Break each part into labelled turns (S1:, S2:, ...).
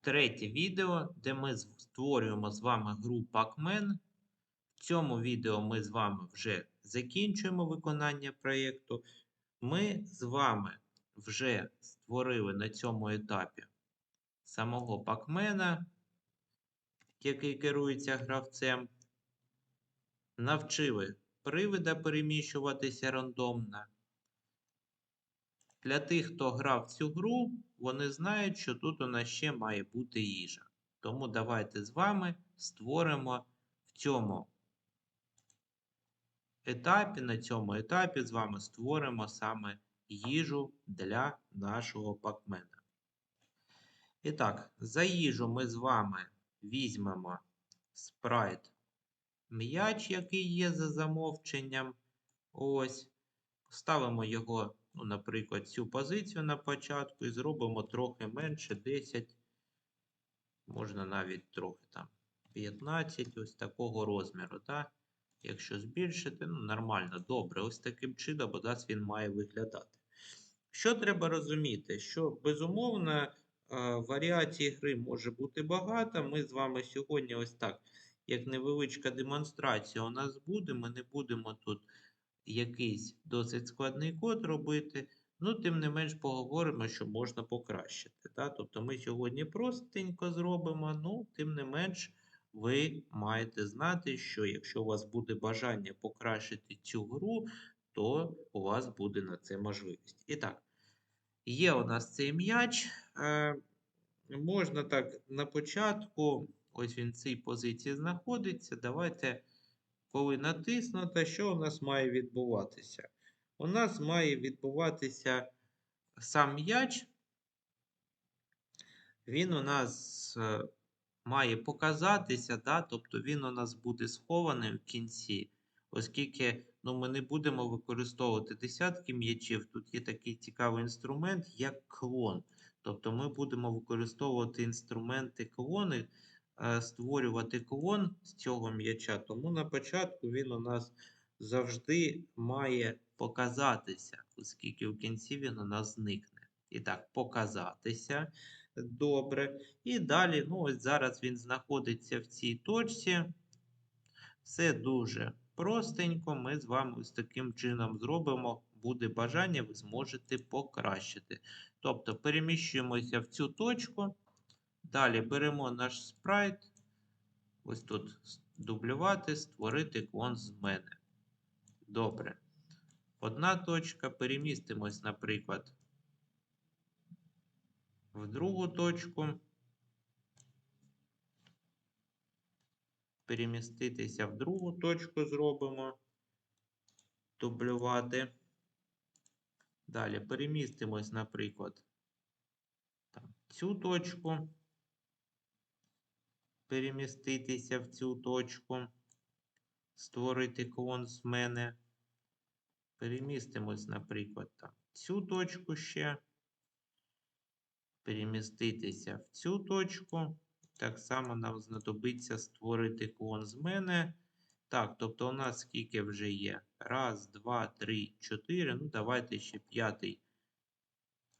S1: третє відео, де ми створюємо з вами гру Pac-Man. В цьому відео ми з вами вже закінчуємо виконання проєкту. Ми з вами вже створили на цьому етапі самого Pac-Man, який керується гравцем. Навчили привида переміщуватися рандомно. Для тих, хто грав цю гру, вони знають, що тут у нас ще має бути їжа. Тому давайте з вами створимо в цьому етапі, на цьому етапі з вами створимо саме їжу для нашого пакмена. І так, за їжу ми з вами візьмемо спрайт м'яч, який є за замовченням. Ось. Ставимо його, ну, наприклад, цю позицію на початку і зробимо трохи менше 10, можна навіть трохи там 15, ось такого розміру. Так? Якщо збільшити, ну, нормально, добре. Ось таким чином у нас він має виглядати. Що треба розуміти? Що безумовно е, варіацій гри може бути багато. Ми з вами сьогодні ось так, як невеличка демонстрація у нас буде. Ми не будемо тут якийсь досить складний код робити. Ну, тим не менш поговоримо, що можна покращити. Да? Тобто ми сьогодні простенько зробимо, ну, тим не менш, ви маєте знати, що якщо у вас буде бажання покращити цю гру, то у вас буде на це можливість. І так, є у нас цей м'яч. Е, можна так на початку, ось він в цій позиції знаходиться. Давайте, коли натиснуто, що у нас має відбуватися? У нас має відбуватися сам м'яч. Він у нас е, має показатися, да? тобто він у нас буде схований в кінці, оскільки ну, ми не будемо використовувати десятки м'ячів. Тут є такий цікавий інструмент, як клон. Тобто ми будемо використовувати інструменти клони, створювати клон з цього м'яча. Тому на початку він у нас завжди має показатися, оскільки в кінці він у нас зникне. І так, показатися. Добре. І далі, ну ось зараз він знаходиться в цій точці. Все дуже простенько. Ми з вами ось таким чином зробимо. Буде бажання, ви зможете покращити. Тобто переміщуємося в цю точку. Далі беремо наш спрайт. Ось тут дублювати, створити клон з мене. Добре. Одна точка. Перемістимось, наприклад, в другу точку. Переміститися в другу точку зробимо. Дублювати. Далі перемістимось, наприклад, там, цю точку. Переміститися в цю точку. Створити клон з мене. Перемістимось, наприклад, там, цю точку ще. Переміститися в цю точку. Так само нам знадобиться створити клон з мене. Так, тобто у нас скільки вже є? Раз, два, три, чотири. Ну, давайте ще п'ятий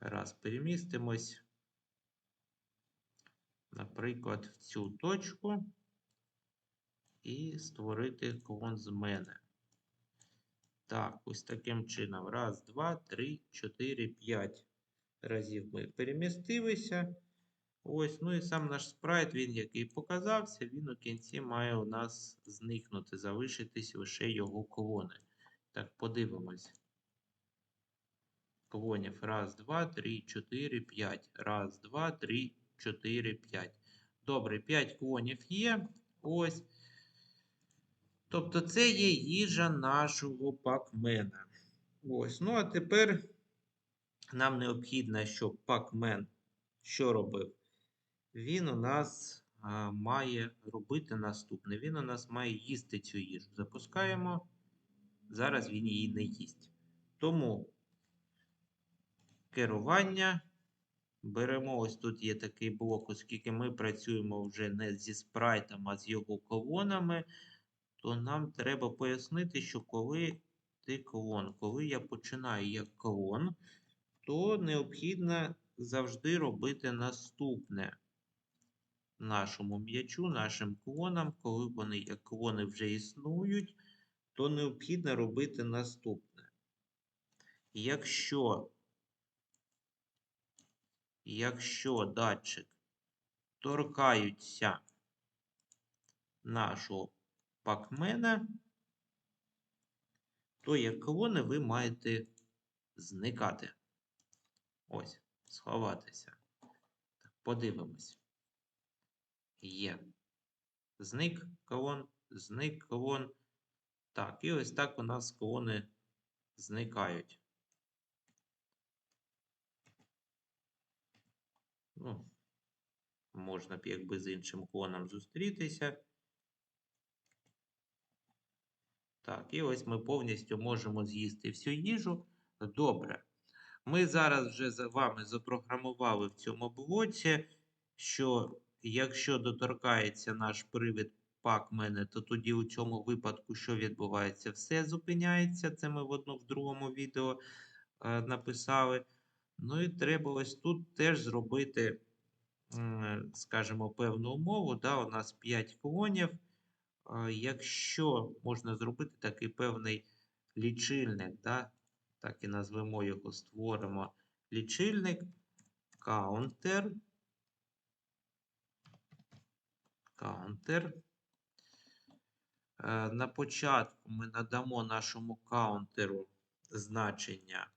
S1: раз перемістимось. Наприклад, в цю точку. І створити клон з мене. Так, ось таким чином. Раз, два, три, чотири, п'ять разів ми перемістилися. Ось, ну і сам наш спрайт, він який показався, він у кінці має у нас зникнути, залишитись лише його клони. Так, подивимось. Клонів. Раз, два, три, чотири, п'ять. Раз, два, три, чотири, п'ять. Добре, 5 клонів є. Ось. Тобто, це є їжа нашого пакмена. Ось. Ну, а тепер нам необхідно, щоб пакмен що робив? Він у нас а, має робити наступне. Він у нас має їсти цю їжу. Запускаємо. Зараз він її не їсть. Тому керування. Беремо, ось тут є такий блок, оскільки ми працюємо вже не зі спрайтом, а з його колонами, то нам треба пояснити, що коли ти клон, коли я починаю як клон, то необхідно завжди робити наступне. нашому м'ячу, нашим клонам, коли вони як клони вже існують, то необхідно робити наступне. Якщо, якщо датчик торкаються нашого пакмена, то як клони ви маєте зникати. Ось, сховатися. Так, подивимось. Є. Зник колон, зник колон. Так, і ось так у нас колони зникають. Ну, можна б якби з іншим клоном зустрітися. Так, і ось ми повністю можемо з'їсти всю їжу. Добре. Ми зараз вже з вами запрограмували в цьому блоці, що якщо доторкається наш привід пакмене, то тоді у цьому випадку, що відбувається, все зупиняється. Це ми в одну в другому відео е, написали. Ну і треба ось тут теж зробити, скажімо, певну умову. Да? У нас 5 клонів. Якщо можна зробити такий певний лічильник, да? так і назвемо його, створимо лічильник, counter, counter. Е, На початку ми надамо нашому каунтеру значення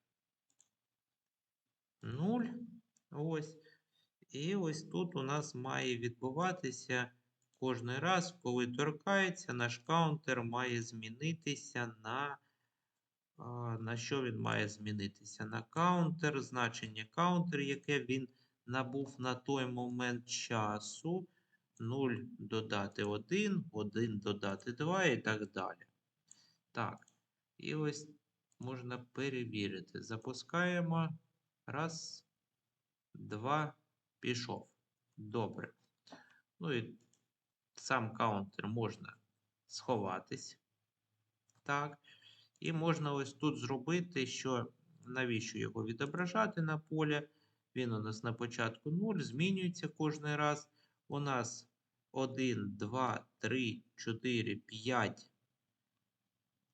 S1: 0. Ось. І ось тут у нас має відбуватися кожний раз, коли торкається, наш каунтер має змінитися на. На що він має змінитися? На каунтер, значення каунтер, яке він набув на той момент часу. 0 додати 1, 1 додати 2 і так далі. Так, і ось можна перевірити. Запускаємо. Раз, два, пішов. Добре. Ну і сам каунтер можна сховатись. Так. І можна ось тут зробити, що навіщо його відображати на полі. Він у нас на початку 0, змінюється кожен раз. У нас 1, 2, 3, 4, 5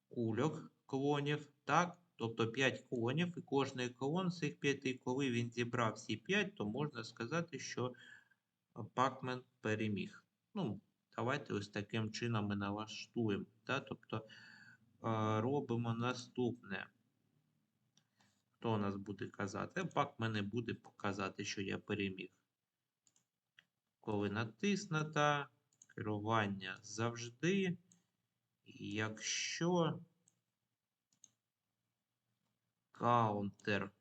S1: кульок клонів. Так? Тобто 5 клонів, і кожний клон з цих 5, коли він зібрав всі 5, то можна сказати, що пакмен переміг. Ну, давайте ось таким чином ми налаштуємо. Да? Тобто робимо наступне. Хто у нас буде казати? Пакмен не буде показати, що я переміг. Коли натиснута, керування завжди. Якщо каунтер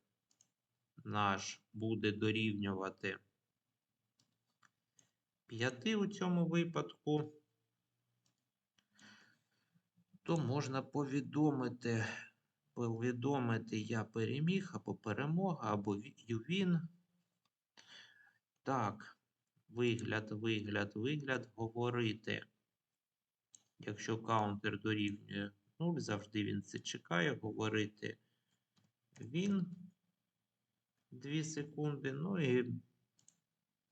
S1: наш буде дорівнювати 5 у цьому випадку, то можна повідомити, повідомити я переміг, або перемога, або він. Так, вигляд, вигляд, вигляд, говорити. Якщо каунтер дорівнює 0, завжди він це чекає, говорити він 2 секунди. Ну і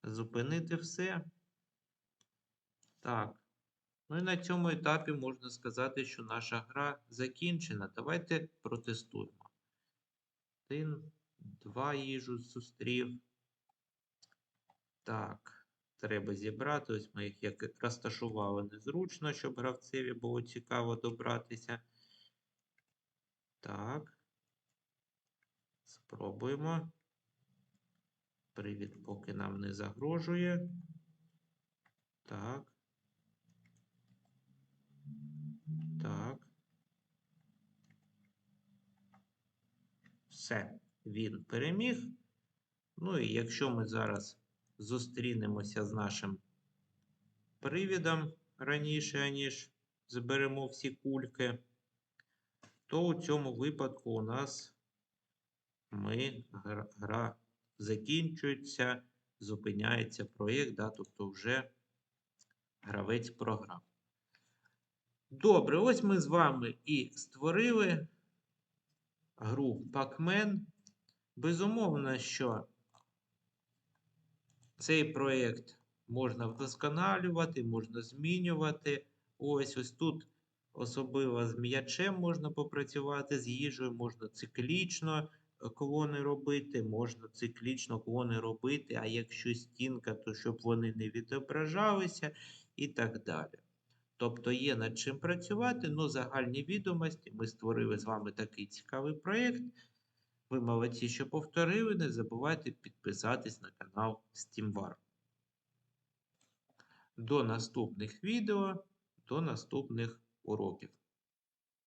S1: зупинити все. Так. Ну і на цьому етапі можна сказати, що наша гра закінчена. Давайте протестуємо. Один, два їжу зустрів. Так, треба зібрати. Ось ми їх як розташували незручно, щоб гравцеві було цікаво добратися. Так. Спробуємо. Привід поки нам не загрожує. Так. Так. Все, він переміг. Ну і якщо ми зараз зустрінемося з нашим привідом раніше, ніж зберемо всі кульки, то у цьому випадку у нас ми гра, закінчується, зупиняється проєкт, да, тобто вже гравець програв. Добре, ось ми з вами і створили гру Pac-Man. Безумовно, що цей проєкт можна вдосконалювати, можна змінювати. Ось ось тут особливо з м'ячем можна попрацювати, з їжею можна циклічно колони робити, можна циклічно колони робити, а якщо стінка, то щоб вони не відображалися і так далі. Тобто є над чим працювати, ну загальні відомості. Ми створили з вами такий цікавий проєкт. Ви молодці, що повторили. Не забувайте підписатись на канал SteamWar. До наступних відео, до наступних уроків.